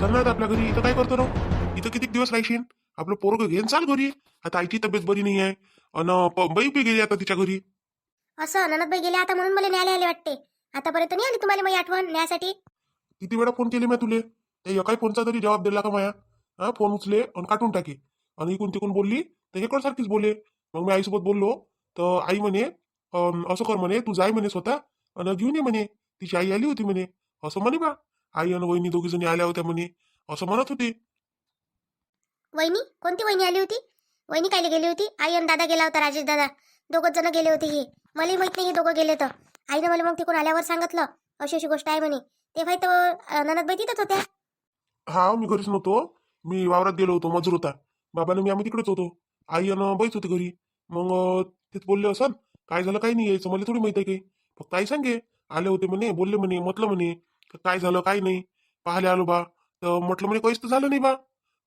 चल ना आता आपल्या घरी इथं काय करतो राव? इथं किती दिवस राहशील? आपलं पोरग घेऊन चाल घरी. आता आईची तब्येत बरी नाही आहे अन बाई बी गेली आता तिच्या घरी. असं ननदबाई गेले आता म्हणून मला न्यायला आले वाटते. आतापर्यंत नाही आली तुम्हाला माझी आठवण न्यायसाठी? किती वेळा फोन केले मी तुले? त्या एकाही फोनचा तरी जबाब दिला का माया? हा फोन उचले आणि काटून टाके. आणि इकून तिकून बोलली तर हे सारखीच बोले. मग मी आईसोबत बोललो तर आई म्हणे असं कर म्हणे तू जाय म्हणे स्वतः. आणि घेऊन ये म्हणे. तिची आई आली होती म्हणे. असं म्हणे बा. आई आणि वहिनी दोघी जणी आल्या होत्या म्हणे. असं म्हणत होती. वहिनी? कोणती वहिनी आली होती? वहिनी कायले गेली होती? आई आणि दादा गेला होता राजेश दादा. दोघच जण गेले होते हे. मलाही माहीत नाही हे दोघं गेले तर. आईनं मला मग तिकडून आल्यावर सांगितलं. अशी अशी गोष्ट आहे म्हणे. तेव्हा तर ननदबाई तिथंच होत्या. हा मी घरीच नव्हतो. मी वावरात गेलो होतो मजूर होता. बाबाने मी आम्ही तिकडेच होतो. आई आणि बाईच होती घरी. मग तेच बोलले असं काय झालं काही नाही यायचं. मला थोडी माहिती आहे काही. फक्त आई सांगे. आले होते म्हणे बोलले म्हणे म्हटलं म्हणे. का काय झालं काय नाही. पाहायला आलो बा. तर म्हटलं म्हणे काहीच तर झालं नाही बा.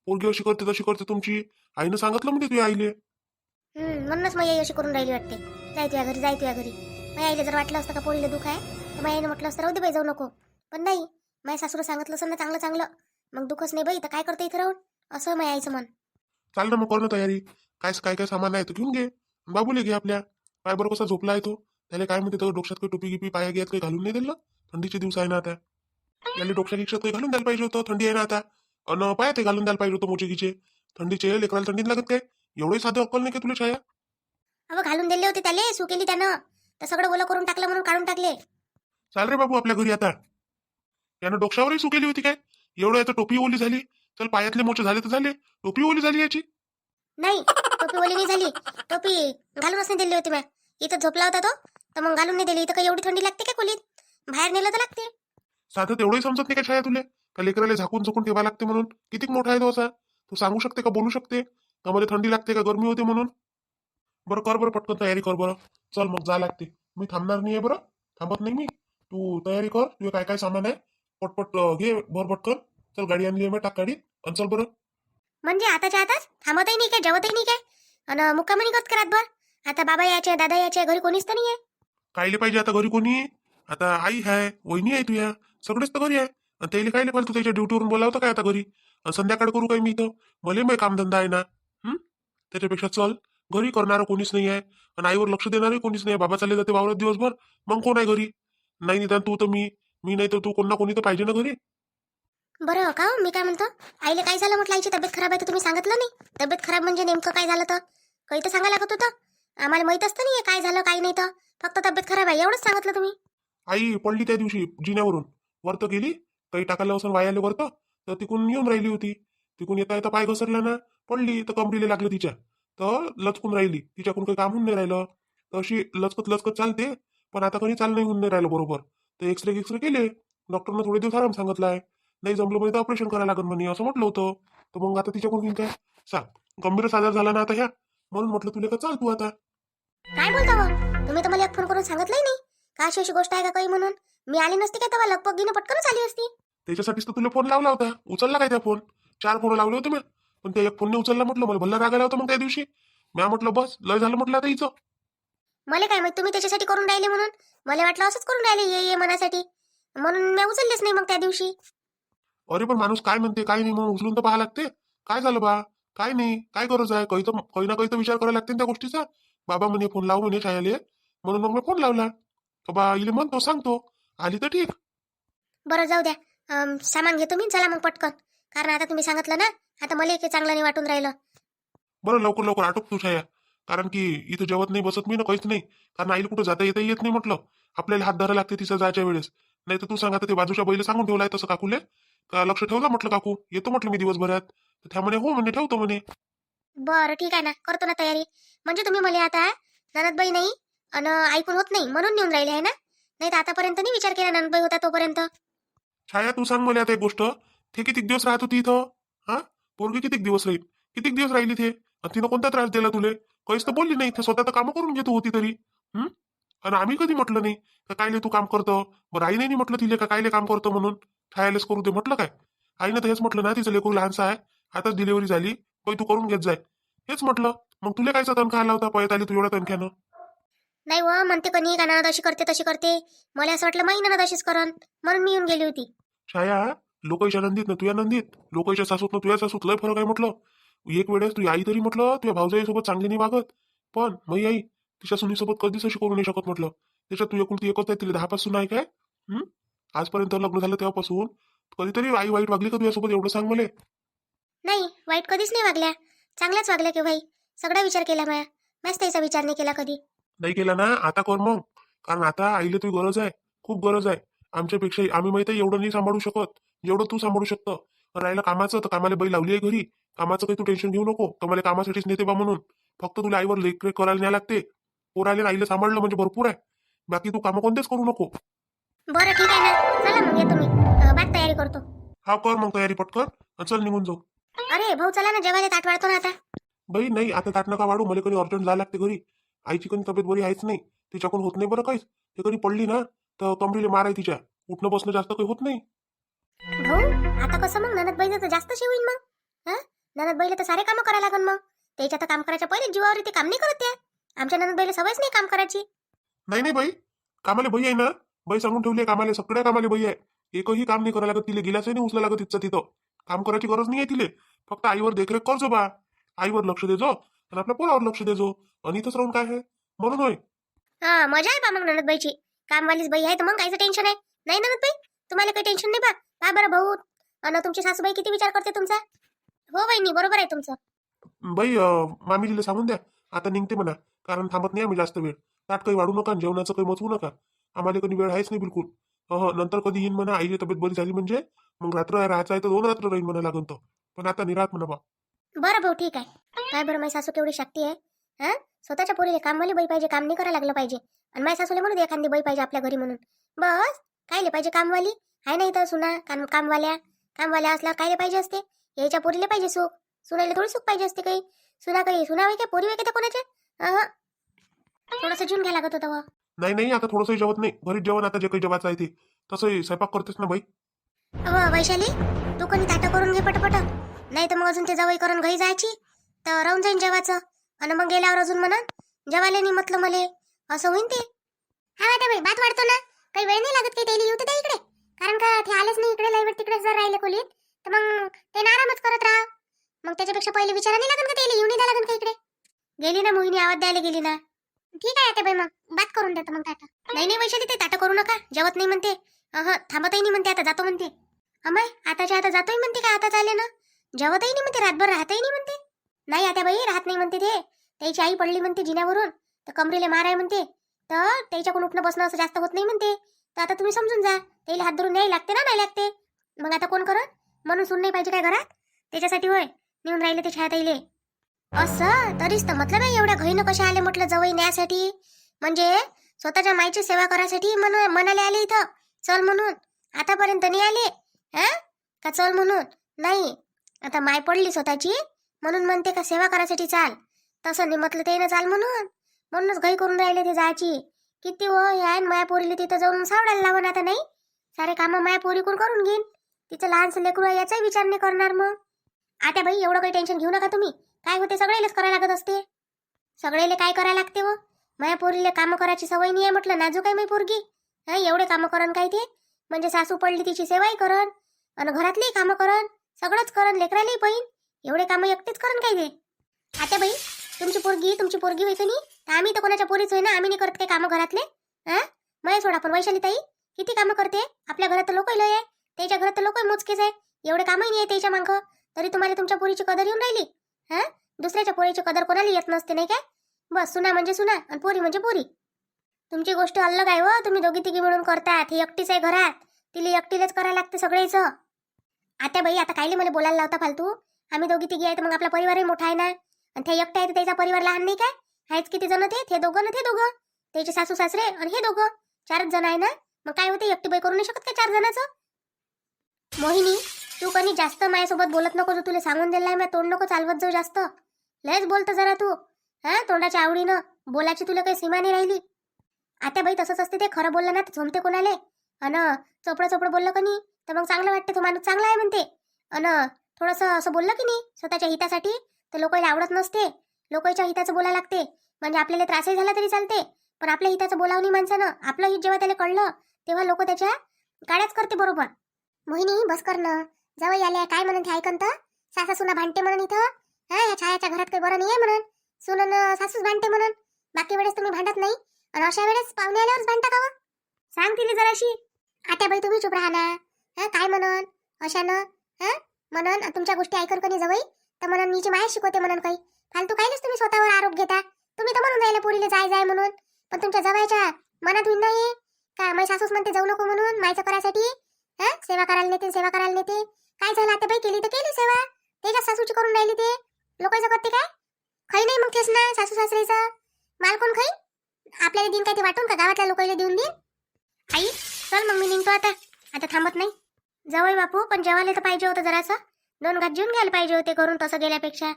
पोरगी अशी करते तशी करते तुमची. आईनं सांगितलं म्हणजे तुझ्या आईले. हम्म, म्हणूनच माझी आई अशी करून राहिली वाटते. जाय तुझ्या घरी जाय तुझ्या घरी. माझ्या आईला जर वाटलं असतं का पोरीला दुःख आहे तर माझ्या आईनं म्हटलं असतं राहू दे बाई जाऊ नको. पण नाही माझ्या सासूला सांगितलं असं ना चांगलं चांगलं. मग दुःखच नाही बाई तर काय करते इथं राहून? असं माझ्या आईचं मन. चाल ना मग कर ना तयारी. काय काय काय सामान आहे तर घेऊन घे. बाबूले घे आपल्या. पाय बरं कसा झोपला आहे तो. त्याला काय म्हणते तो डोक्यात काही टोपी गिपी पाया घ्यात काही घालून नाही दिलं? थंडीचे दिवस आहे ना आता. याला डोक्या गिक्षात काही घालून द्यायला पाहिजे होतं. थंडी आहे ना आता. अन पाय ते घालून द्यायला पाहिजे होतं मोचे गिचे थंडीचे लेकराला थंडीत लागत काय? एवढे साधं अक्कल नाही का तुला छाया? अहो घालून दिले होते त्याले सू केली त्यानं. तर सगळं ओलं करून टाकलं म्हणून काढून टाकले. चाल रे बाबू आपल्या घरी आता. यानं डोक्यावरही सुकेली होती काय? एवढं याचं टोपी ओली झाली. चल पायातले मोचे झाले तर झाले. टोपी ओली झाली याची? नाही टोपी ओली नाही झाली. टोपी घालूनच नाही दिली होती मॅ. इथं झोपला होता तो. तर मग घालून नाही दिली. इथं काही एवढी थंडी लागते का खोलीत? बाहेर नेलं तर लागते. साधं तेवढंही समजत नाही का छाया तुले का लेकराला झाकून झुकून ठेवा लागते म्हणून? किती मोठा आहे तो असा? तू सांगू शकते का? बोलू शकते? का मला थंडी लागते का? गरमी होते म्हणून? बरं कर बरं पटकन तयारी कर बरं. चल मग जा लागते. मी थांबणार नाही आहे बरं. थांबत नाही मी. तू तयारी कर. तुझे काय काय सामान आहे? पटपट घे भर पटकन. चल गाडी आणली आहे मी टाक गाडीत. आणि चल बरं. म्हणजे आताच्या आताच? थांबतही नाही काय? जेवतही नाही काय? आणि मुक्कामणी करत करत बर. आता बाबा यायचे दादा यायचे घरी कोणीच तर नाही आहे कायले पाहिजे आता घरी कोणी? आता आई आहे वहिनी आहे तुझ्या सगळेच तर घरी आहे. आणि त्याला पाहिजे तू त्याच्या ड्युटीवरून बोलावतं काय आता घरी? आणि संध्याकाळ करू काय मी इथं? मला मग कामधंदा आहे ना. हं? त्याच्यापेक्षा चल. घरी करणारं कोणीच नाही आहे. आणि आईवर लक्ष देणारही कोणीच नाही बाबा चालले जाते वावरात दिवसभर. मग कोण आहे घरी? नाही निदान तू तर मी. मी नाही तर तू कोण ना कोणी तर पाहिजे ना घरी. बरं का हो, मी काय म्हणतो? आईला काय झालं म्हटलं? आईची तब्येत खराब आहे तर तुम्ही सांगितलं नाही? तब्येत खराब म्हणजे नेमकं काय झालं तर? काही तर सांगायला लागत होतं. आम्हाला माहीत असतं नाही काय झालं काय नाही तर. फक्त तब्येत खराब आहे. एवढंच सांगितलं तुम्ही. आई पडली त्या दिवशी जिन्यावरून. वरत गेली काही टाकायला असं वायाले वरत तर तिकून येऊन राहिली होती. तिकून येता येता पाय घसरला ना पडली तर कंबरीला लागलं तिच्या. तर लचकून राहिली तिच्याकडून काही काम होऊन नाही राहिलं. तर अशी लचकत लचकत चालते पण आता कधी चाल नाही होऊन नाही राहिलं बरोबर. तर एक्सरे एक्सरे केले डॉक्टरनं थोडे दिवस आराम सांगितलं आहे नाही जमलं म्हणजे ऑपरेशन करायला लागेल म्हणे असं म्हटलं होतं. तर मग आता तिच्याकडून घेऊन काय? सांग. गंभीर आजार झाला ना आता ह्या. म्हणून म्हटलं तुला का चाल तू आता? काय बोलता तुम्ही तर मला एक फोन करून सांगितलंय नाही. का अशी अशी गोष्ट आहे का काही म्हणून? मी आली नसती काय तेव्हा? लगपग घेणं पटकनच आली असती. त्याच्यासाठीच तर तुला फोन लावला होता. उचलला काय त्या फोन? चार फोन लावले होते मी पण त्या एक फोनने उचलला म्हटलं मला भल्ला रागायला होता मग त्या दिवशी. म्या म्हटलं बस लय झालं म्हटलं आता हिचं. मला काय माहीत तुम्ही त्याच्यासाठी करून राहिले म्हणून? मला वाटलं असंच करून राहिले ये ये मनासाठी. म्हणून मी उचललेच नाही मग त्या दिवशी. अरे पण माणूस काय म्हणते काय नाही म्हणून उचलून तर पाहा लागते. काय झालं बा? काय नाही काय गरज आहे? काही तर काही ना काही तर विचार करायला लागते ना त्या गोष्टीचा. बाबा म्हणे फोन लावू म्हणे छायाले म्हणून मग मी फोन लावला. तर बा इले म्हणतो सांगतो. आली तर ठीक. बरं जाऊ द्या. सामान घेतो मी चला मग पटकन. कारण आता तुम्ही सांगितलं ना आता मला काही चांगलं नाही वाटून राहिलं. बरं लवकर लवकर आटोप तू छाया. कारण की इथं जेवत नाही बसत मी ना काहीच नाही. कारण आईला कुठं जाता येता येत नाही म्हटलं. आपल्याला हात धरा लागते तिचं जायच्या वेळेस. नाही तर तू सांगा ते बाजूच्या बैल सांगून ठेवलाय तसं काकूले. का लक्ष ठेवलं म्हटलं काकू? येतो म्हटलं मी दिवसभरात. तर त्या म्हणे हो म्हणे ठेवतो म्हणे. बरं ठीक आहे ना. करतो ना तयारी. म्हणजे तुम्ही मला आता ननदबाई नाही आणि ऐकून होत नाही म्हणून नेऊन राहिले आहे ना? नाही तर आतापर्यंत नाही विचार केला नंदबाई होता तोपर्यंत. छाया तू सांग मला आता एक गोष्ट. ते किती दिवस राहत होती इथं? हा? पोरगी किती दिवस राहील? किती दिवस राहिली ते? आणि तिनं कोणता त्रास दिला तुले? काहीच तर बोलली नाही. स्वतः तर कामं करून घेतो होती तरी. हम्म आणि आम्ही कधी म्हटलं नाही का कायले तू काम करतो? बरं आई नाही म्हटलं तिले का कायले काम करतो म्हणून? छायालेच करू दे म्हटलं काय? आईनं तर हेच म्हटलं ना तिचं लेकरू लहानसा आहे आताच डिलिव्हरी झाली. काही तू करून घेत जाय. हेच म्हटलं. मग तुला कायचा तनखा आला होता? पळत आली तू एवढ्या तनख्यानं? नाही व म्हणते कणी का ननद अशी करते तशी करते. मला असं वाटलं माही ननद अशीच करन. म्हणून मी येऊन गेली होती. छाया लोकांच्या नंदीत ना तुझ्या नंदीत. लोकांच्या सासूत ना तुझ्या सासूत. लय फरक आहे म्हटलं. एक वेळेस तुझी आई तरी म्हटलं तुझ्या भाऊजाईसोबत चांगली नाही वागत. पण मग आई तिच्या सुनीसोबत कधीच अशी करू नाही शकत म्हटलं. त्याच्यात तू एकुलती एकच आहे तिला दहा पासून आहे काय? हं? आजपर्यंत लग्न झालं तेव्हापासून. कधीतरी आई वाईट वागली का तुझ्यासोबत एवढं सांग मला? नाही वाईट कधीच नाही वागल्या. चांगल्याच वागल्या की भाई सगळा विचार केला माया. मस्त त्याचा विचार नाही केला कधी. नाही केला ना आता कर मग? कारण आता आईला तुझी गरज आहे खूप गरज आहे. आमच्यापेक्षा आम्ही माहिती आहे एवढं नाही सांभाळू शकत. जेवढं तू सांभाळू शकतं. राहिलं कामाचं तर कामाला बाई लावली आहे घरी. कामाचं काही तू टेन्शन घेऊ नको. तर मला कामासाठीच नेते बा म्हणून. फक्त तुला आईवर लेख रेख करायला न्याय लागते. पोरायला आईला सांभाळलं म्हणजे भरपूर आहे. बाकी तू कामं कोणतेच करू नको. बरं ठीक आहे ना. चला मग येतो मी. बात तयारी करतो. हा कर मग तयारी पटकन. चल निघून जाऊ. अरे भाऊ चला ना. जेवायला ताट वाढतो ना आता. बाई नाही आता ताट नका वाढू. मला कधी अर्जंट जायला लागते घरी. आईची कधी तब्येत बरी आहेच नाही. तिच्याकडून होत नाही बरं काहीच. ते कधी पडली ना तर कमरीला मार आहे तिच्या. उठणं बसणं जास्त काही होत नाही. भाऊ आता कसं मग? ननद तर जास्त शिवीन मग. हा? ननद बैल तर सारे कामं करायला लागन मग. त्याच्या तर काम करायच्या पहिले जीवावर ते काम नाही करत त्या. आमच्या ननद बैल सवयच नाही काम करायची. नाही नाही बाई. कामाला बाई आहे ना. बाई सांगून ठेवली कामाला. सगळ्या कामाला बाई आहे. एकही काम नाही करायला लागत तिला. गिलासही नाही उचला लागत तिथचं तिथं. काम करायची गरज नाही आहे तिले. फक्त आईवर देखरेख करजो बा. आईवर लक्ष देजो आणि आपल्या पोरावर लक्ष देजो आणि इथंच राहून काय आहे? म्हणून होय. हा मजा आहे बा मग ननद बाईची कामवालीच बाई आहे तर मग कायचं टेन्शन आहे नाही ननद बाई तुम्हाला काही टेन्शन नाही बा? पहा बरं भाऊ? आणि तुमची सासूबाई किती विचार करते तुमचा? हो बहिणी बरोबर आहे तुमचं. बाई अं, मामीजीला सांगून द्या. आता निघते म्हणा. कारण थांबत नाही आम्ही जास्त वेळ. ताट काही वाढू नका जेवणाचं काही मचवू नका. आम्हाला कधी वेळ आहेच नाही बिलकुल. हो नंतर कधी येईन म्हणा. आईची तब्येत बरी झाली म्हणजे. मग रात्र राहायचं आहे तर दोन रात्र राहीन म्हणा लागून तो. पण आता निरात म्हणा बा. बरं भाऊ ठीक आहे. काय बरं माझी सासू केवढी शक्ती आहे? हा? स्वतःच्या पोरीला कामवाली बाई पाहिजे काम नाही करायला लागलं पाहिजे. आणि माझ्या सासूला म्हणू दे एखादी बाई पाहिजे आपल्या घरी म्हणून. बस कायले पाहिजे कामवाली? आहे नाही तर सुना काम कामवाल्या. कामवाल्या असल्यावर कायले पाहिजे असते? याच्या पोरीला पाहिजे सुख. सुनायला थोडी सुख पाहिजे असते काही. सुना काही सुना काय पोरी कोणाच्या अहं. थोडंसं जीवन घ्यायला लागत होतं व. नाही नाही आता थोडंसं जेवत नाही. घरीच जेवण आता जे काही जेवायचं आहे ते. तसंही स्वयंपाक करतेस ना बाई? वैशाली तू कोणी ताटं करून घे पटपट. नाही तर मग अजून ते जवळ करून घरी जायची. तर राहून जाईन जेवायचं आणि मग गेल्यावर अजून म्हणा जेवायला नाही म्हटलं मले. असं होईन ते. हा आता बाई बात वाढतो ना. काही वेळ नाही लागत काही त्याला येऊ तर इकडे. कारण का ते आलेच नाही इकडे लाईव्ह तिकडे जर राहिले खोलीत. तर मग ते आरामच करत राहा. मग त्याच्यापेक्षा पहिले विचारा नाही लागन का त्याला येऊन द्या लागन का इकडे? गेली ना मोहिनी आवाज द्यायला गेली ना. ठीक आहे आता बाई मग बात करून देतो मग ताटा. नाही नाही वैशाली ते ताटा करू नका. जेवत नाही म्हणते. अह थांबतही नाही म्हणते आता जातो म्हणते. अमाय आताच्या आता जातोय म्हणते का? आता चाले ना. जेवतही नाही म्हणते रातभर राहतही नाही म्हणते. नाही आता बाई राहत नाही म्हणते ते. त्याची आई पडली म्हणते जिन्यावरून तर कमरेला मार आहे म्हणते. तर त्याच्याकडून उठणं बसणं असं जास्त होत नाही म्हणते. तर आता तुम्ही समजून जा त्याला हात धरून न्याय लागते ना नाही लागते. मग आता कोण करत? म्हणून सुन नाही पाहिजे काय घरात? त्याच्यासाठी होय नेऊन राहिले ते छायात असं? तरीच तर म्हटलं नाही एवढ्या घाईनं कशा आले म्हटलं जवळ न्यायसाठी? म्हणजे स्वतःच्या माईची सेवा करायसाठी मन मनाले आले इथं. चल म्हणून. आतापर्यंत नाही आले हा? का चल म्हणून? नाही. आता माय पडली स्वतःची. म्हणून म्हणते का सेवा करायसाठी चाल. तसं नाही म्हटलं ते ना चाल म्हणून. म्हणूनच घाई करून राहिले ते जायची. किती हो यायन माया पोरीला तिथं जाऊन सावडायला लावून आता नाही? सारे कामं माया पोरी कोण करून घेईन? तिचं लहानसं लेकरू आहे याचाही विचार नाही करणार मग. आता बाई एवढं काही टेन्शन घेऊ नका तुम्ही. काय होते सगळ्यालाच करायला लागत असते. सगळेले काय करायला लागते व? माया पोरीला कामं करायची सवय नाही आहे म्हटलं नाजूक आहे मी पोरगी. नाही एवढे कामं करन काय ते? म्हणजे सासू पडली तिची सेवाही करन. आणि घरातलीही कामं करन. सगळंच करन लेकरालाही पहिन एवढे कामं एकटेच करन काय ते आता बाई तुमची पोरगी तुमची पोरगी होय नाही? तर आम्ही तर कोणाच्या पोरीच होय ना? आम्ही नाही करत काही कामं घरातले? हा? मय सोडा पण वैशाली ताई किती कामं करते? आपल्या घरात तर लोक लय आहे. त्याच्या घरात तर लोक मोजकेच आहे. एवढे कामही नाही आहे त्याच्या मांग. तरी तुम्हाला तुमच्या पोरीची कदर येऊन राहिली? हा? दुसऱ्याच्या पोरीची कदर कोणाला येत नसते नाही काय बस सुना म्हणजे सुना आणि पोरी म्हणजे पोरी. तुमची गोष्ट अलग आहे व तुम्ही दोघी तिघी मिळून करतात. ही एकटीच आहे घरात. तिला एकटीलाच करायला लागते सगळेच आता बाई आता कायले मला बोलायला लावता फालतू? आम्ही दोघी तिघी आहे तर मग आपला परिवारही मोठा आहे ना? आणि ते एकटा आहे तर त्याचा परिवार लहान नाही काय? आहेच किती जण ते ते दोघं ना ते दोघं? त्याचे सासू सासरे आणि हे दोघं? चारच जण आहे ना? मग काय होते एकटी बाई करू नाही शकत का चार जणाचं? मोहिनी तू कधी जास्त माझ्यासोबत बोलत नको जो तुला सांगून दिलाय मी तोंड नको चालवत जाऊ जास्त. लयच बोलतं जरा तू. हा तोंडाच्या आवडीनं. बोलायची तुला काही सीमा नाही राहिली. आता बाई तसंच असते ते खरं बोललं ना तर झोमते कोणाले? अन चोपडं चोपडं बोललं का नाही तर मग चांगलं वाटते तो माणूस चांगला आहे म्हणते. अन थोडंसं असं बोललं की नाही स्वतःच्या हितासाठी? तर लोकांना आवडत नसते. लोकांच्या हिताचं बोलायला लागते. म्हणजे आपल्याला त्रासही झाला तरी चालते. पण आपल्या हिताचं बोलावणी माणसानं आपलं हित जेव्हा त्याला कळलं तेव्हा लोक त्याच्या गाड्याच करते बरोबर. मोहिनी बस कर ना. जवळ आल्या. काय म्हणून ते ऐकन तर? सासा सुना भांडते म्हणून इथं. हा या छायाच्या घरात काही बरं नाही आहे म्हणून सुनन सासूच भांडते म्हणून. बाकी वेळेस तुम्ही भांडत नाही. आणि अशा वेळेस पाहुणे आल्यावरच भांडता का सांग तिला जराशी. आता बाई तुम्ही चुप राहा ना. हा काय म्हणून? अशानं हा? म्हणून तुमच्या गोष्टी ऐकून कोणी जवळ तर म्हणून मीची माया शिकवते म्हणून काही. फालतू काहीच तुम्ही स्वतःवर आरोप घेता. तुम्ही तर म्हणून राहिले पुरीले जाय जाय म्हणून. पण तुमच्या जवळच्या मनात होईल नाही का माझी सासूस म्हणते जाऊ नको म्हणून मायचं करायसाठी हा? सेवा करायला नेते सेवा करायला नेते. काय झालं आता बाई? केली तर केली सेवा. त्याच्या सासूची करून राहिली ते. लोकांचं करते काय? खाई नाही मग तेच ना सासू सासऱ्याचं माल कोण खाई? आपल्याला दिन काय ते वाटून का? गावातल्या लोकांना देऊन देईन? आई चल मग मी निघतो आता. आता थांबत नाही. जवळ बापू पण जेवायला तर पाहिजे होतं जरासं. दोन घात जेवून घ्यायला पाहिजे होते करून तसं गेल्यापेक्षा.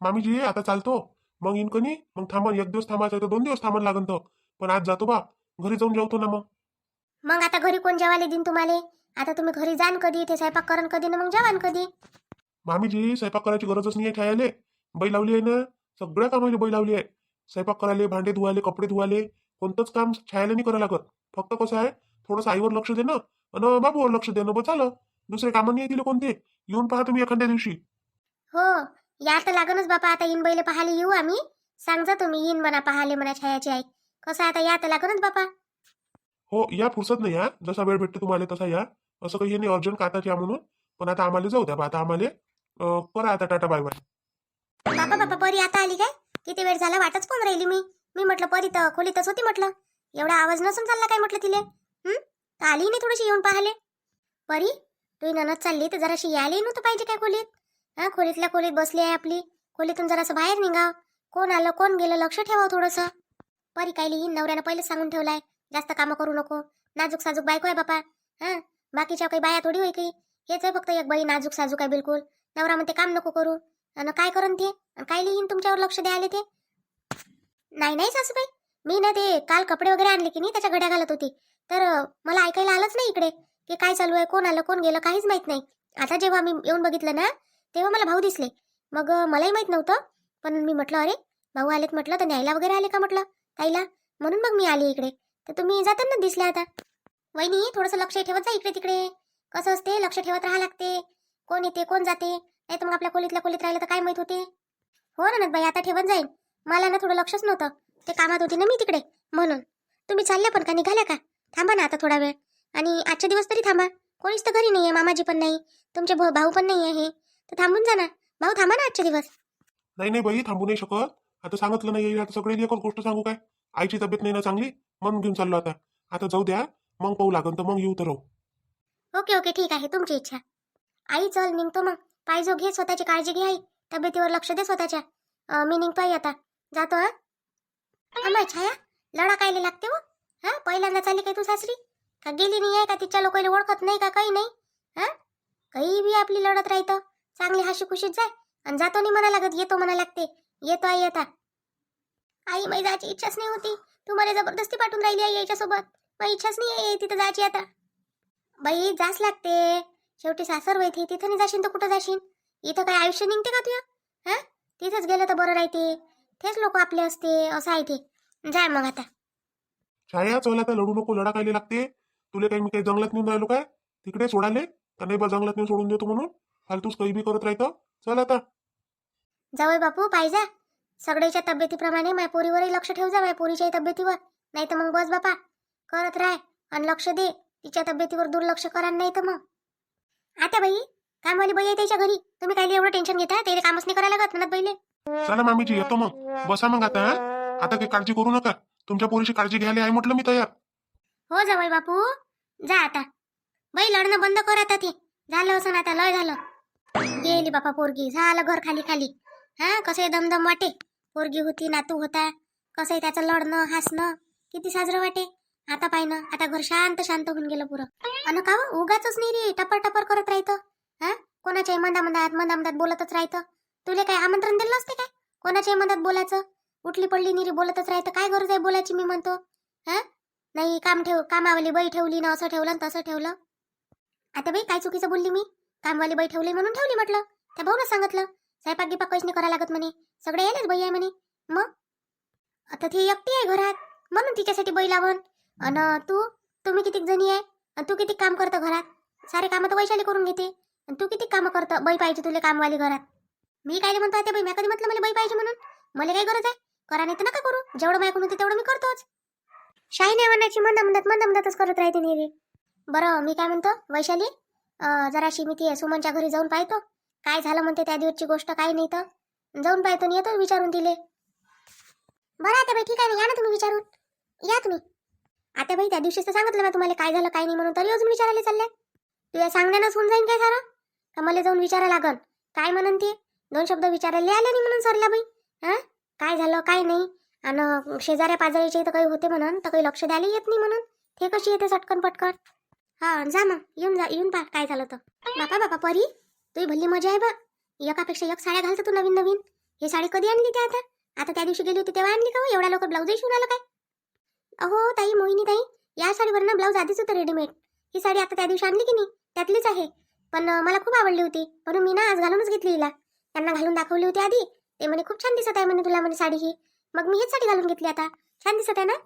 मामीजी आता चालतो. मग येईन कनी मग थांबन एक दिवस थांबायचं तर दोन दिवस थांबन लागन तर. पण आज जातो बा. घरी जाऊन जेवतो ना मग. मग आता घरी कोण जेवायला देईन तुम्हाला? आता तुम्ही घरी जाण कधी ते स्वयंपाक करण कधी ना मग जेवान कधी. मामीजी स्वयंपाक करायची गरजच नाही छायाले बाई लावली आहे ना? सगळ्या कामाला बाई लावली आहे. स्वयंपाक करायला भांडे धुवाले कपडे धुवाले कोणतंच काम छायाला नाही करायला लागत. फक्त कसं आहे थोडंसं आईवर लक्ष देणं आणि बाबूवर लक्ष देणं बस झालं दुसरे कामं नाही दिले कोणते? येऊन पहा तुम्ही एखाद्या दिवशी. हो या तर लागणच बापा आता इन बैल पाहायला येऊ आम्ही. सांगजा तुम्ही येईन म्हणा पाहाले म्हणा छायाची आई. कसं आता या तर लागणच बापा. हो या फुरसत नाही या जसा वेळ भेटतो तुम्हाला तसा या. असं काही हे नाही अर्जंट काताच या म्हणून. पण आता आम्हाला जाऊ द्या बा आता आम्हाला अं, करा आता टाटा बाय बाय. बापा बापा परी आता आली काय? किती वेळ झाला वाटच कोण राहिली मी. मी म्हटलं परी तर खोलीतच होती म्हटलं. एवढा आवाज नसून चालला काय म्हटलं तिले? हं? आली नाही थोडीशी येऊन पाहिले. परी तुझी ननद चालली तर जराशी यायलाही नव्हतं पाहिजे काय खोलीत? हा खोलीतल्या खोलीत बसली आहे आपली. खोलीतून जरासं बाहेर निघाव. कोण आलं कोण गेलं लक्ष ठेवावं थोडंसं. परी काय येईन नवऱ्यानं पहिलेच सांगून ठेवलाय. जास्त कामं करू नको. नाजूक साजूक बायको आहे बापा. हा बाकीच्या काही बाया थोडी होई काही हेच आहे फक्त एक बाई नाजूक साजूक आहे बिलकुल. नवरा म्हणते काम नको करू. आणि काय करन ते? आणि काय लिहीन तुमच्यावर लक्ष द्यायला ते? नाही नाही सासूबाई. मी ना ते काल कपडे वगैरे आणले की नाही त्याच्या घड्या घालत होती. तर मला ऐकायला आलंच नाही इकडे. की काय चालू आहे कोण आलं कोण गेलं काहीच माहीत नाही. आता जेव्हा मी येऊन बघितलं ना तेव्हा मला भाऊ दिसले. मग मलाही माहीत नव्हतं. पण मी म्हटलं अरे भाऊ आलेत म्हटलं तर न्यायला वगैरे आले का? म्हटलं. ताईला. म्हणून मग मी आली इकडे. तर तुम्ही जाताना दिसले आता. वहिनी थोडंसं लक्ष ठेवत जा इकडे तिकडे. कसं असते लक्ष ठेवत राहा लागते. कोण येते कोण जाते? नाही तर मग आपल्या खोलीतल्या खोलीत राहिलं तर काय माहीत होते? हो ना बाई आता ठेवत जाईल मला ना थोडं लक्षच नव्हतं. ते कामात होती ना मी तिकडे. म्हणून. तुम्ही चालल्या पण का? निघाल्या का? थांबा ना आता थोडा वेळ. आणि आजच्या दिवस तरी थांबा. कोणीच तर घरी नाही आहे मामाजी पण नाही तुमचे भाऊ भाऊ पण नाही आहे तर थांबून जा ना. भाऊ थांबा ना आजचे दिवस. नाही नाही बाई थांबू नाही शकत. आता सांगितलं नाही आता सगळे एकच गोष्ट सांगू काय? आईची तब्येत नाही ना चांगली? म्हणून घेऊन चाललो आता. आता जाऊ द्या. मग पाहू लागन तर मग येऊ तर राहू. ओके ओके ठीक आहे. तुमची इच्छा. आई चल निघतो मग. पाहिजो घे स्वतःची काळजी घे आई. तब्येतीवर लक्ष दे स्वतःच्या. अं, मी निघतो आई आता. जातो हा? अमाय छाया लढा कायले लागते हो? हा पहिल्यांदा चालली काय तू सासरी? का गेली नाही आहे का? तिच्या लोकांना ओळखत नाही का? काही नाही. हा? काही बी आपली लढत राहतं. चांगली हाशी खुशीत जाय आणि जातो नाही म्हणा लागत येतो म्हणा लागते. येतो आई येता आई माई जायची इच्छाच नाही होती. तू मला जबरदस्ती पाठवून राहिली आई याच्यासोबत. माझी इच्छाच नाही आहे तिथं जायची आता. बाई जास लागते. शेवटी सासर वैथे तिथं नाही जाशील तर कुठं जाशील इथं काय आयुष्य निघते का तुया हा? तिथंच गेलं तर बरं राहते. तेच लोक आपले असते असं आहे ते. जाय मग आता. छाया चल आता लढू नको लढा लागते? तुले काही मी काही जंगलात नेऊन राहिलो काय? तिकडे सोडाले का नाही बा जंगलात नेऊन सोडून देतो म्हणून? फालतूच काही बी करत राहतं. चल आता. जावय बापू पाहिजे सगळ्याच्या तब्येतीप्रमाणे माझ्या पोरीवरही लक्ष ठेव जा माझ्या पोरीच्याही तब्येतीवर. नाही तर मग बस बापा. करत राह आणि लक्ष दे. तिच्या तब्येतीवर दुर्लक्ष करा नाही तर मग. आता बाई कामवाली बाई आहे त्याच्या घरी. तुम्ही काही एवढं टेन्शन घेता? त्याला कामच नाही करायला लागत म्हणत बाईले. चला मामीजी येतो मग. बसा मग आता हा? आता काही काळजी करू नका. तुमच्या पोरीची काळजी घ्यायला आहे म्हटलं मी तयार. हो जावई बापू. जा आता. बाई लढणं बंद कर आता ते. झालं असं आता लय झालं. गेली बापा पोरगी. झालं घर खाली खाली. हा कसं दमदम वाटे. पोरगी होती नातू होता. कसं त्याचं लढणं हसणं. किती साजरं वाटे. आता पाय ना आता घर शांत शांत होऊन गेलं पुरं. अन का उगाच नाही रे टपर टपर करत राहतं हा? कोणाच्याही मंदा मंदात मंदा मंदात बोलतच राहतं तुला काय आमंत्रण दिलं असते काय? कोणाच्याही मंदात बोलायचं? उठली पडली निरी बोलतच राहतं. काय गरज आहे बोलायची मी म्हणतो. हा? नाही काम ठेव कामावाली बाई ठेवली ना असं ठेवलं तसं ठेवलं. आता बाई काय चुकीचं बोलली मी? कामवाली बाई ठेवली म्हणून ठेवली म्हटलं. त्या भाऊनं सांगितलं. स्वयंपाक गिपाक काहीच नाही करायला लागत म्हणे. सगळे यायलाच बाई आहे म्हणे. मग? आता ती एकटी आहे घरात. म्हणून तिच्यासाठी बाई लावण. अन तू? तुम्ही किती जणी आहे? आणि तू किती काम करतं घरात? सारे कामं तर वैशाली करून घेते. आणि तू किती कामं करतं? बाई पाहिजे तुला कामवाली घरात. मी काय म्हणतो आता बाई मी कधी म्हटलं मला बाई पाहिजे म्हणून? मला काय गरज आहे? करा नाही तर नका करू. जेवढं माझ्याकडून होते तेवढं मी करतोच. शाही नाही म्हणायची मंद मंदात मंद मंदातच करत राहते नेहमी बरं मी काय म्हणतो? वैशाली अं, जराशी मी ती सुमनच्या घरी जाऊन पाहतो. काय झालं म्हणते त्या दिवसची गोष्ट काय नाही तर. जाऊन पाहतो आणि येतो विचारून तिले. बरं आता बाई ठीक आहे ना या ना तुम्ही विचारून. या तुम्ही. आता बाई त्या दिवशीच तर सांगितलं ना तुम्हाला काय झालं काय नाही म्हणून. तरी अजून विचारायला चाललंय तुझ्या सांगण्यानंच होऊन जाईन काय सारं? का मला जाऊन विचारा लागल? काय म्हणन ते? दोन शब्द विचारायला आले नाही म्हणून सरला बाई. हा? काय झालं काय नाही. आणि शेजाऱ्या पाजारीचे तर काही होते म्हणून तर काही लक्ष द्यायला येत नाही म्हणून. ते कशी येते चटकन पटकन? हा जा मग येऊन जा येऊन पा काय झालं तर. बापा बापा परी तुही भल्ली मजा आहे बा एकापेक्षा एक साड्या घालतो तू नवीन नवीन. ही साडी कधी आणली ते आता? आता त्या दिवशी गेली होती तेव्हा आणली का हो? एवढ्या लवकर ब्लाऊजही शिवून आलं काय? अहो ताई मोहिनी ताई या साडीवर ना ब्लाऊज आधीच होतं रेडीमेड ही साडी आता त्या दिवशी आणली की नाही? त्यातलीच आहे. पण मला खूप आवडली होती. म्हणून मी ना आज घालूनच घेतली हिला. त्यांना घालून दाखवली होती आधी. ते म्हणे खूप छान दिसत आहे म्हणे तुला म्हणे साडी ही. मग मी हीच साडी घालून घेतली आता. छान दिसत आहे ना?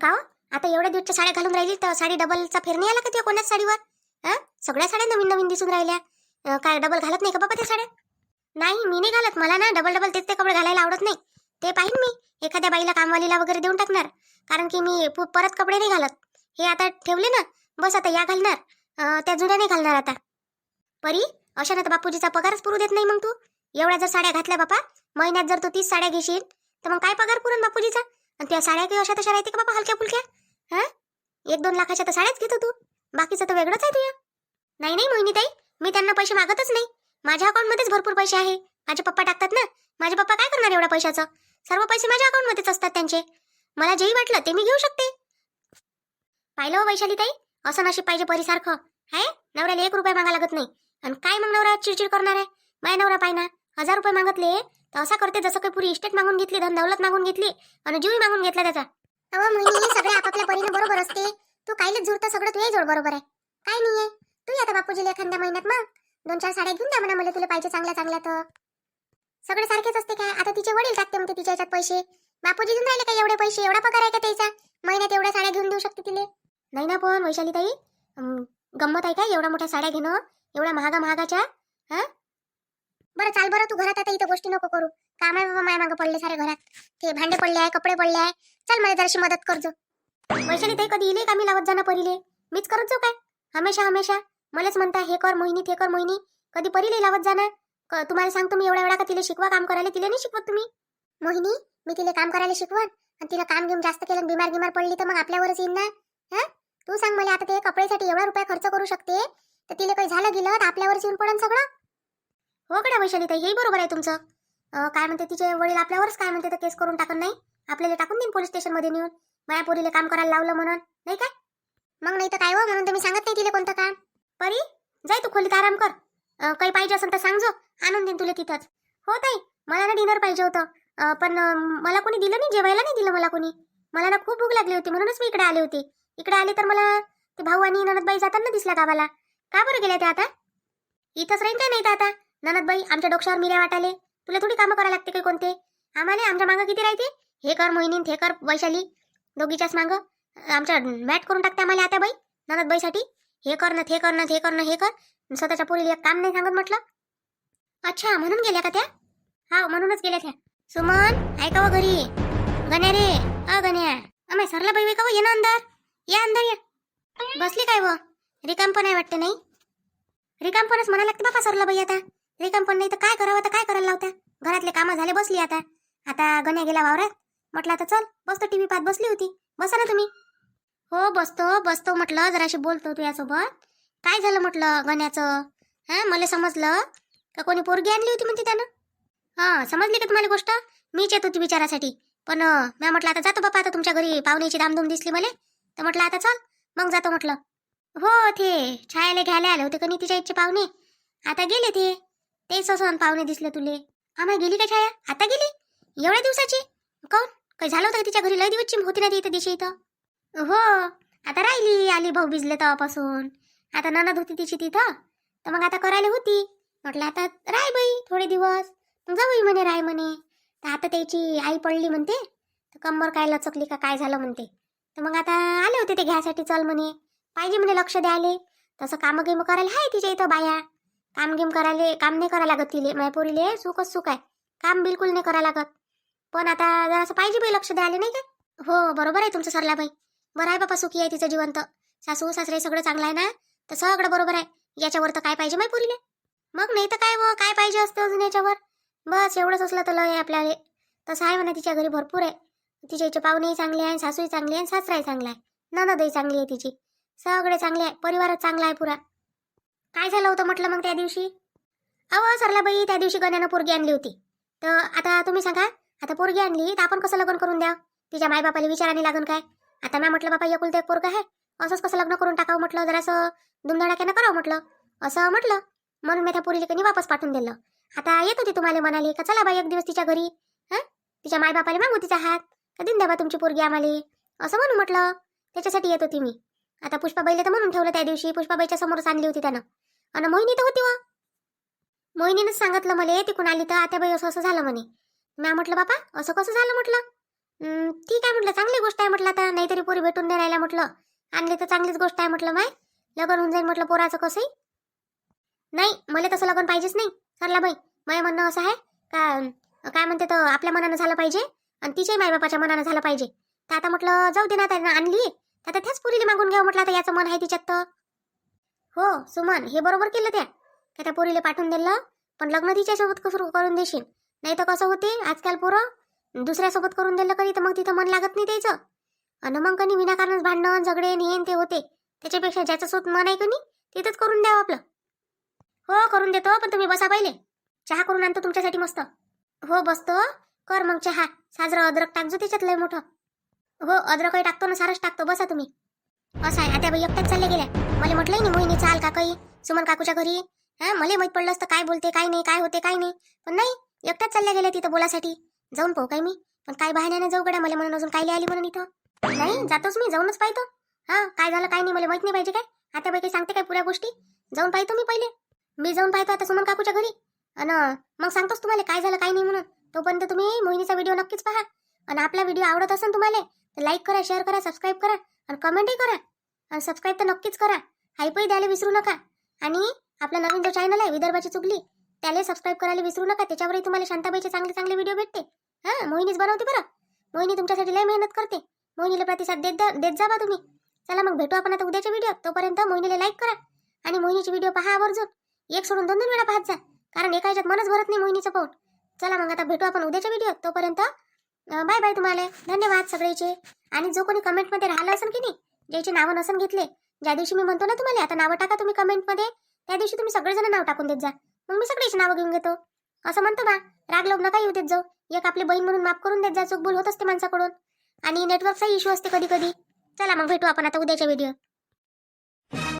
का हो? आता एवढ्या दिवसच्या साड्या घालून राहिली तर साडी डबलचा फेर नाही आला का तुझ्या कोणाच साडीवर? हा सगळ्या साड्या नवीन नवीन दिसून राहिल्या. काय डबल घालत नाही का बाबा त्या साड्या? नाही मी नाही घालत. मला ना डबल डबल तेच ते कपडे घालायला आवडत नाही. ते पाहिन मी. एखाद्या बाईला कामवालीला वगैरे देऊन टाकणार. कारण की मी परत कपडे नाही घालत. हे आता ठेवले ना? बस आता या घालणार. त्या जुन्या नाही घालणार आता. परी अशा ना तर बापूजीचा पगारच पुरू देत नाही मग तू? एवढ्या जर साड्या घातल्या बापा महिन्यात जर तू तीस साड्या घेशील तर मग काय पगार पुरण बापूजीचा? आणि त्या साड्या काही अशा तशा राहते का बाबा हलक्या फुलक्या? हा? एक दोन लाखाच्या तर साड्याच घेतो तू. बाकीचं तर वेगळंच आहे तुया नाही नाही मोहिनी ताई मी त्यांना पैसे मागतच नाही. माझ्या अकाउंटमध्येच भरपूर पैसे आहे. माझे पप्पा टाकतात ना? माझे पप्पा काय करणार एवढ्या पैशाचं? सर्व पैसे माझ्या अकाउंटमध्येच असतात त्यांचे. मला जेही वाटलं ते मी घेऊ शकते. पाहिलं हो वैशालीताई? असं नशीब पाहिजे परिसारखं. आहे नवऱ्याला एक रुपये मागा लागत नाही. आणि काय मग नवरा चिडचिड करणार? आहे माय नवरा पाहिना. हजार रुपये मागतले. असा करते जसं काही पुरी इस्टेट मागून घेतली धन दौलत मागून घेतली आणि जीवही मागून घेतला त्याचा. अहो म्हणजे सगळे आपापल्या परीने बरोबर असते. तू कायले जुळतं सगळं तुझ्या जोड बरोबर आहे. काय नाहीये. तू आता बापूजीला एखाद्या महिन्यात मग दोन चार साड्या घेऊन द्या म्हणा मला तुला पाहिजे चांगल्या चांगल्या तर. सगळे सारखेच असते काय? आता तिचे वडील टाकते म्हणते तिच्या याच्यात पैसे. बापूजी देऊन राहिले का एवढे पैसे? एवढा पगार आहे का त्याचा? महिन्यात एवढ्या साड्या घेऊन देऊ शकते तिले. नाही ना पण वैशाली ताई गंमत आहे का एवढ्या मोठ्या साड्या घेणं? एवढ्या महागा महागाच्या हा? बरं चाल बरं तू घरात आता इथं गोष्टी नको करू. काम आहे बाबा माया मागं पडले सारे घरात. ते भांडे पडले आहे कपडे पडले आहे. चल मला जराशी मदत करजो वैशाली ताई कधी इले का मी लावत जाणं परिले? मीच करत जाऊ काय? हमेशा हमेशा. मलाच म्हणता हे कर मोहिनी ते कर मोहिनी. कधी परिले लावत जाणार तुम्हाला सांगतो मी एवढ्या वेळा का तिला शिकवा काम करायला? तिला नाही शिकवत तुम्ही. मोहिनी मी तिला काम करायला शिकवत आणि तिला काम घेऊन जास्त केलं बिमार बिमार गिमार पडली तर मग आपल्यावरच येईन ना? हा? तू सांग मला आता ते कपड्यासाठी एवढा रुपया खर्च करू शकते? तर तिला काही झालं गेलं तर आपल्यावरच येऊन पडन सगळं? हो कडा वैशाली ताई हेही बरोबर आहे तुमचं. अं, काय म्हणते तिचे वडील आपल्यावरच काय म्हणते तर केस करून टाकत नाही. आपल्याला टाकून देईन पोलीस स्टेशनमध्ये नेऊन. माया पोरीला काम करायला लावलं म्हणून. नाही काय? मग नाही तर काय हो म्हणून तर मी सांगत नाही तिला कोणतं काम. परी जाय तू खोलीत आराम कर. अं, काही पाहिजे असेल तर सांगजो. आणून देईन तुला तिथंच. हो ताई मला ना डिनर पाहिजे होतं. अं, पण अं, मला कोणी दिलं नाही जेवायला नाही दिलं मला कोणी. मला ना खूप भूक लागली होती म्हणूनच मी इकडे आले होते. इकडे आले तर मला ते भाऊ आणि ननदबाई जाताना दिसला गावाला. का बरं गेल्या त्या आता? इथंच राहीन काय नाही तर आता? ननदबाई आमच्या डोक्यावर मिऱ्या वाटाले. तुला थोडी कामं करायला लागते काही कोणते? आम्हाला आमच्या मागं किती राहते? हे कर मोहिनी हे कर वैशाली. दोघीच्याच मागं. आमच्या मॅट करून टाकते आम्हाला आता बाई ननदबाईसाठी हे कर ना ते कर ना ते कर ना हे कर. स्वतःच्या पोरीला एक काम नाही सांगत म्हटलं? अच्छा म्हणून गेल्या का त्या? हा म्हणूनच गेल्या त्या. सुमन ऐका व घरी? गण्या रे. अ गण्या. अमाय सरला बाई का ये ना अंदर या अंदर या. बसली काय व? रिकाम पण आहे वाटते नाही? रिकाम पणच म्हणा लागते बापा सरला बाई आता. रिकाम पण नाही तर काय करावं तर काय करायला लावत्या? घरातले कामं झाले बसली आता. आता गण्या गेला वावरात. म्हटलं आता चल बसतो टीव्ही पाहत बसली होती. बसा ना तुम्ही. हो बसतो बसतो म्हटलं जराशी बोलतो तुझ्यासोबत. काय झालं म्हटलं गण्याचं? हा मला समजलं का कोणी पोरगी आणली होती म्हणते त्यानं? हा समजली का तुम्हाला गोष्ट? मीच येत होती विचारासाठी. पण मी म्हटलं आता जातो बापा आता तुमच्या घरी पाहुण्याची धामधूम दिसली मला. तर म्हटलं आता चल मग जातो म्हटलं. हो ते छायाला घ्यायला आले होते का नाही तिच्या इच्छे पाहुणे? आता गेले ते तेच असं पाहुणे दिसले तुले. आम्हाला गेली का छाया? आता गेली? एवढ्या दिवसाची? काऊन काही झालं होतं तिच्या घरी? लय दिवसची होती ना ती इथं दिवशी इथं. हो आता राहिली आली भाऊ भिजले तेव्हापासून. आता ननद होती तिची तिथं. तर मग आता करायला होती. म्हटलं आता राय बाई थोडे दिवस. मग जाऊ म्हणे राय म्हणे. तर आता त्याची आई पडली म्हणते. तर कंबर काय लचकली का काय झालं म्हणते. तर मग आता आले होते ते घ्यायसाठी चल म्हणे. पाहिजे म्हणे लक्ष द्यायले. तसं कामं गेम करायला आहे तिच्या इथं बाया. काम गेम करायला काम नाही करायला लागत तिले. माझ्या पोरीले सुखच सुख आहे. काम बिलकुल नाही करायला लागत. पण आता जरासं पाहिजे बाई लक्ष द्यायला नाही का? हो बरोबर आहे तुमचं सरला बाई. बरं आहे बापा सुखी आहे तिचं जिवंत. सासू सासरे सगळं चांगलं आहे ना? तर सगळं बरोबर आहे. याच्यावर तर काय पाहिजे माय पुरीले? मग नाही तर काय व काय पाहिजे असतं अजून याच्यावर? बस एवढंच असलं तर लय आहे आपल्याला. तसं आहे म्हणा तिच्या घरी भरपूर आहे. तिच्या इथे पाहुणेही चांगले आहे सासूही चांगली आहे आणि सासराही चांगला आहे. ननदही चांगली आहे तिची. सगळे चांगले आहे. परिवारच चांगला आहे पुरा. काय झालं होतं म्हटलं मग त्या दिवशी? अहो सरला बाई त्या दिवशी गण्यानं पोरगी आणली होती. तर आता तुम्ही सांगा आता पोरगी आणली तर आपण कसं लग्न करून द्या तिच्या मायबापाला विचाराने लागून काय? आता मी म्हटलं बाबा एकुलता एक पोरगा आहे. असंच कसं लग्न करून टाकावं म्हटलं? जरासं धुमधडाक्यानं करावं म्हटलं? असं म्हटलं. म्हणून मी त्या पोरीला कधी वापस पाठवून दिलं. आता येत होती तुम्हाला म्हणाले का चला बाई एक दिवस तिच्या घरी. हा? तिच्या मायबापाला मागू तिचा हात. का देऊन द्या बा तुमची पोरगी आम्हाला? असं म्हणून म्हटलं. त्याच्यासाठी येत होती मी. आता पुष्पाबाईला तर म्हणून ठेवलं त्या दिवशी. पुष्पाबाईच्या समोरच आणली होती त्यानं. आणि मोहिनी तर होती व. मोहिनीनंच सांगितलं मला तिकून आली तर आता बाई असं असं झालं म्हणे. म्या म्हटलं बापा असं कसं झालं म्हटलं? ठीक आहे म्हटलं चांगली गोष्ट आहे म्हटलं आता नाहीतरी पोरी भेटून नाही राहिला म्हटलं. आणली तर चांगलीच गोष्ट आहे म्हटलं माय. लग्न होऊन जाईल म्हटलं पोराचं कसंही. नाही मला तसं लग्न पाहिजेच नाही. सरला बाई माझं म्हणणं असं आहे का काय म्हणते तर आपल्या मनानं झालं पाहिजे आणि तिच्याही मायबापाच्या मनानं झालं पाहिजे. तर आता म्हटलं जाऊ दे ना त्यांना आणली. तर आता त्याच पुरीला मागून घ्यावं म्हटलं आता याचं मन आहे तिच्यात तर. हो सुमन हे बरोबर केलं त्या. का त्या पोरीला पाठवून दिलं? पण लग्न तिच्यासोबत कसं करून देशील? नाही तर कसं होते आजकाल पोरं? दुसऱ्यासोबत करून दिलं कधी तर मग तिथं मन लागत नाही त्याचं. आणि मग कधी विनाकारणच भांडण झगडे नेन ते होते. त्याच्यापेक्षा ज्याचं सोत मन आहे कनी तिथंच करून द्यावं आपलं. हो करून देतो पण तुम्ही बसा पहिले. चहा करून आणतो तुमच्यासाठी मस्त. हो बसतो. कर मग चहा. साजरा अद्रक टाकजो त्याच्यात लय मोठं. हो अद्रकही टाकतो ना सारच टाकतो. बसा तुम्ही. असं आहे आता बाई एकट्याच चालल्या गेल्या. मला म्हटलंय ना मोहिनी चाल का काही सुमन काकूच्या घरी. हा मला माहीत पडलं असतं काय बोलते काय नाही काय होते काय नाही. पण नाही एकट्याच चालल्या गेल्या तिथं बोलासाठी. जाऊन पाहू काय मी. पण काय बहाण्याने जाऊ गड्या मला म्हणून अजून काय आली म्हणून इथं. नाही जातोच मी जाऊनच पाहतो. हा काय झालं काय नाही मला माहीत नाही पाहिजे काय. आता बाई काही सांगते काय पुऱ्या गोष्टी? जाऊन पाहतो मी पहिले. मी जाऊन पाहतो आता सुमन काकूच्या घरी. अन मग सांगतोच तुम्हाला काय झालं काय नाही म्हणून. तोपर्यंत तुम्ही मोहिनीचा व्हिडिओ नक्कीच पहा. आणि आपला व्हिडिओ आवडत असेल तुम्हाला तर लाईक करा शेअर करा सबस्क्राईब करा. आणि कमेंटही करा. आणि सबस्क्राईब तर नक्कीच करा. हायपही द्यायला विसरू नका. आणि आपला नवीन जो चॅनल आहे विदर्भाची चुगली त्याला सबस्क्राईब करायला विसरू नका. त्याच्यावरही तुम्हाला शांताबाईचे चांगले चांगले व्हिडिओ भेटते हां मोहिनीच बनवते बरं. मोहिनी तुमच्यासाठी लय मेहनत करते. मोहिनीला प्रतिसाद देत जा देत जा बा तुम्ही. चला मग भेटू आपण आता उद्याच्या व्हिडिओ तोपर्यंत मोहिनीला लाईक करा. आणि मोहिनीचे व्हिडिओ पहा आवर्जून. एक सोडून दोन दोन वेळा पाहत जा. कारण एका याच्यात मनच भरत नाही मोहिनीचं पोट. चला मग आता भेटू आपण उद्याच्या व्हिडिओ तोपर्यंत बाय बाय तुम्हाला. धन्यवाद सगळ्याचे आणि जो कोणी कमेंटमध्ये राहिलं असेल की नाही ज्याचे नावं नसन घेतले ज्या दिवशी मी म्हणतो ना तुम्हाला आता नावं टाका तुम्ही कमेंटमध्ये. त्या दिवशी तुम्ही सगळेजण नाव टाकून देत जा. मग मी सगळीच नावं घेऊन घेतो. असं म्हणतो बा राग लोभ नका येऊ देत जाऊ. एक आपली बहीण म्हणून माफ करून देत जा चूक भूल होत असते माणसाकडून. आणि नेटवर्कचाही इश्यू असते कधी कधी. चला मग भेटू आपण आता उद्याच्या व्हिडिओ